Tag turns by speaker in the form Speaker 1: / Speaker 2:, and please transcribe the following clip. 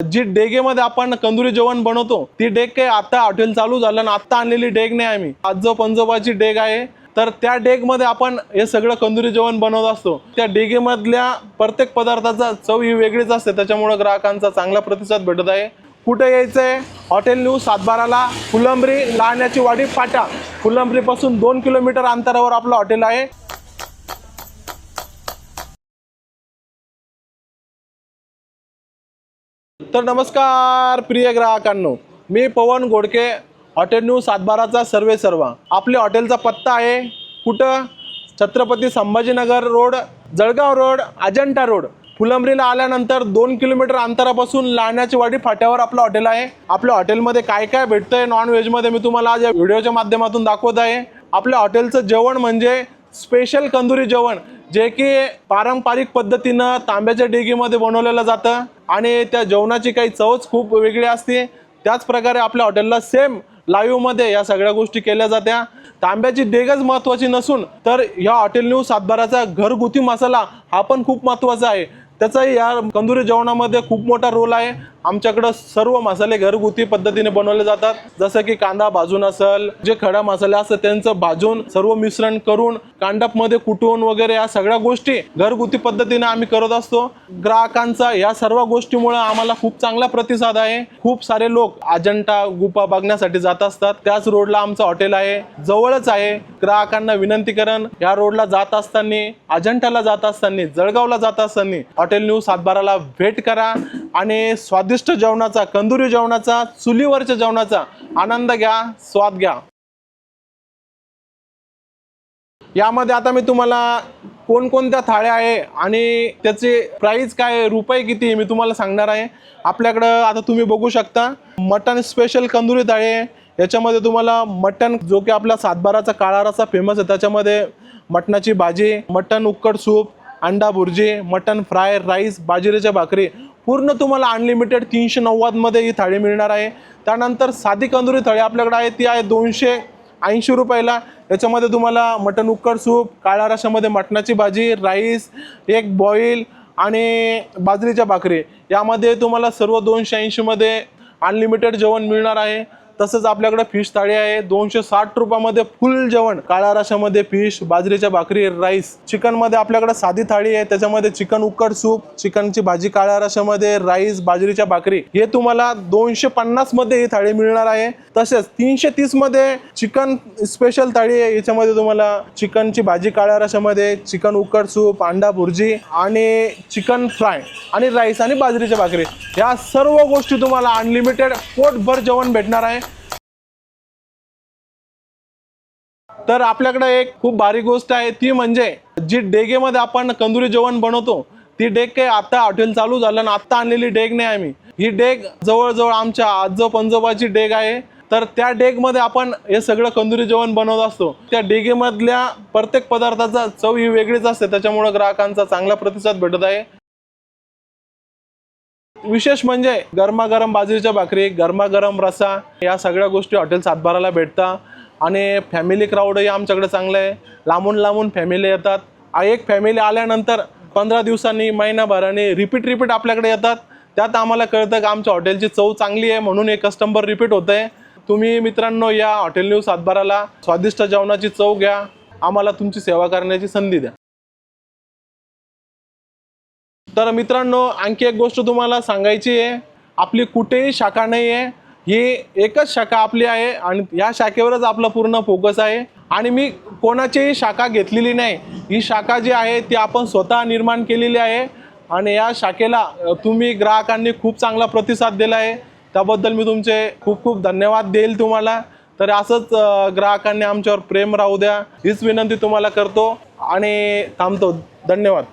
Speaker 1: जी डेगेमध्ये आपण कंदुरी जेवण बनवतो ती डेग काही आता हॉटेल चालू झालं आणि आत्ता आणलेली डेग नाही आम्ही. आजो पंजोबाची डेग आहे तर त्या डेगमध्ये आपण हे सगळं कंदुरी जेवण बनवत असतो. त्या डेगेमधल्या प्रत्येक पदार्थाचा चव ही वेगळीच असते. त्याच्यामुळे ग्राहकांचा चांगला प्रतिसाद भेटत आहे. कुठे आहे हॉटेल न्यू सातबाराला फुलंब्री लाण्याची वाडी फाटा फुलंब्रीपासून दोन किलोमीटर अंतरावर आपलं हॉटेल आहे. तर नमस्कार प्रिय ग्राहकांनो. मी पवन गोडके हॉटेल न्यू सातबाराचा सर्वे सर्वा. आपल्या हॉटेलचा पत्ता आहे कुठं? Chhatrapati Sambhajinagar road Jalgaon road Ajanta road. फुलंब्रीला आल्यानंतर दोन किलोमीटर अंतरापासून लाण्याची वाडी फाट्यावर आपलं हॉटेल आहे. आपल्या हॉटेलमध्ये काय काय भेटतंय नॉन व्हेजमध्ये मी तुम्हाला आज या व्हिडिओच्या माध्यमातून दाखवत आहे. आपल्या हॉटेलचं जेवण म्हणजे स्पेशल कंदुरी जेवण जे की पारंपरिक पद्धतीनं तांब्याच्या डेगीमध्ये बनवलेलं जातं. आणि त्या जेवणाची काही चवच खूप वेगळी असते. त्याच प्रकारे आपल्या हॉटेलला सेम लाईव्हमध्ये या सगळ्या गोष्टी केल्या जात्या. तांब्याची डेगच महत्त्वाची नसून तर या हॉटेल न्यू सातबाराचा घरगुती मसाला हा पण खूप महत्त्वाचा आहे. त्याचाही या कंदुरी जेवणामध्ये खूप मोठा रोल आहे. आमच्याकडं सर्व मसाले घरगुती पद्धतीने बनवले जातात. जसं की कांदा भाजून असेल जे खडा मसाले असतात त्यांचं भाजून सर्व मिश्रण करून कांडपमध्ये कुटून वगैरे या सगळ्या गोष्टी घरगुती पद्धतीने आम्ही करत असतो. ग्राहकांचा या सर्व गोष्टीमुळे आम्हाला खूप चांगला प्रतिसाद आहे. खूप सारे लोक अजंठा गुफा बघण्यासाठी जात असतात. त्याच रोडला आमचं हॉटेल आहे. जवळच आहे. ग्राहकांना विनंती करण या रोडला जात असताना अजंठाला जात असताना जळगावला जात असताना हॉटेल न्यू सातबाराला भेट करा आणि स्वादिष्ट जेवणाचा कंदुरी जेवणाचा चुलीवरच्या जेवणाचा आनंद घ्या स्वाद घ्या. यामध्ये आता मी तुम्हाला कोणकोणत्या थाळ्या आहे आणि त्याचे प्राईस काय रुपये किती मी तुम्हाला सांगणार आहे. आपल्याकडं आता तुम्ही बघू शकता मटन स्पेशल कंदुरी थाळी आहे. याच्यामध्ये तुम्हाला मटन जो की आपला सातबाराचा काळा फेमस आहे त्याच्यामध्ये मटणाची भाजी मटन उक्कड सूप अंडा भुर्जी मटन फ्राय राईस बाजरीच्या भाकरी पूर्ण तुम्हाला अनलिमिटेड तीनशे नव्वदमध्ये ही थाळी मिळणार आहे. त्यानंतर साधी कंदुरी थाळी आपल्याकडे आहे ती आहे दोनशे ऐंशी रुपयाला. याच्यामध्ये तुम्हाला मटन उक्कड सूप काळ्या रशामध्ये मटणाची भाजी राईस एक बॉईल आणि बाजरीच्या भाकरी. यामध्ये तुम्हाला सर्व दोनशे ऐंशीमध्ये अनलिमिटेड जेवण मिळणार आहे. तसंच आपल्याकडे फिश थाळी आहे. दोनशे साठ रुपयामध्ये फुल जेवण. काळ्या रशामध्ये फिश बाजरीच्या भाकरी राईस चिकनमध्ये आपल्याकडे साधी थाळी आहे. त्याच्यामध्ये चिकन उकड सूप चिकनची भाजी काळ्या रशामध्ये राईस बाजरीच्या भाकरी. हे तुम्हाला दोनशे पन्नासमध्ये ही थाळी मिळणार आहे. तसेच तीनशे तीसमध्ये चिकन स्पेशल थाळी आहे. याच्यामध्ये तुम्हाला चिकनची भाजी काळ्या रशामध्ये चिकन उक्कड सूप अंडा भुर्जी आणि चिकन फ्राय आणि राईस आणि बाजरीच्या भाकरी. या सर्व गोष्टी तुम्हाला अनलिमिटेड पोटभर जेवण भेटणार आहे. तर आपल्याकडे एक खूप भारी गोष्ट आहे ती म्हणजे जी डेगेमध्ये आपण कंदुरी जेवण बनवतो ती डेग काही आता हॉटेल चालू झालं आणि आत्ता आणलेली डेग नाही आम्ही. ही डेग जवळजवळ आमच्या आजो पंजोबाची डेग आहे. तर त्या डेगमध्ये आपण हे सगळं कंदुरी जेवण बनवत असतो. त्या डेगेमधल्या प्रत्येक पदार्थाचा चव ही वेगळीच असते त्याच्यामुळे ग्राहकांचा चांगला प्रतिसाद भेटत आहे. विशेष म्हणजे गरमागरम बाजरीच्या भाकरी गरमागरम रसा या सगळ्या गोष्टी हॉटेल सातबाराला भेटतात आणि फॅमिली क्राऊडही आमच्याकडे चांगलं आहे. लांबून लांबून फॅमिली येतात. एक फॅमिली आल्यानंतर पंधरा दिवसांनी महिनाभराने रिपीट रिपीट आपल्याकडे येतात. त्यात आम्हाला कळतं की आमच्या हॉटेलची चव चांगली आहे म्हणून एक कस्टमर रिपीट होत आहे तुम्ही मित्रांनो या हॉटेल न्यू सातबाराला स्वादिष्ट जेवणाची चव घ्या. आम्हाला तुमची सेवा करण्याची संधी द्या. तर मित्रांनो आणखी एक गोष्ट तुम्हाला सांगायची आहे. आपली कुठेही शाखा नाही आहे ही एकच शाखा आपली आहे आणि या शाखेवरच आपला पूर्ण फोकस आहे. आणि मी कोणाचीही शाखा घेतलेली नाही. ही शाखा जी आहे ती आपण स्वतः निर्माण केलेली आहे. आणि या शाखेला तुम्ही ग्राहकांनी खूप चांगला प्रतिसाद दिला आहे. त्याबद्दल मी तुमचे खूप खूप धन्यवाद देईल तुम्हाला. तर असंच ग्राहकांनी आमच्यावर प्रेम राहू द्या. हीच विनंती तुम्हाला करतो. आणि थांबतो. धन्यवाद.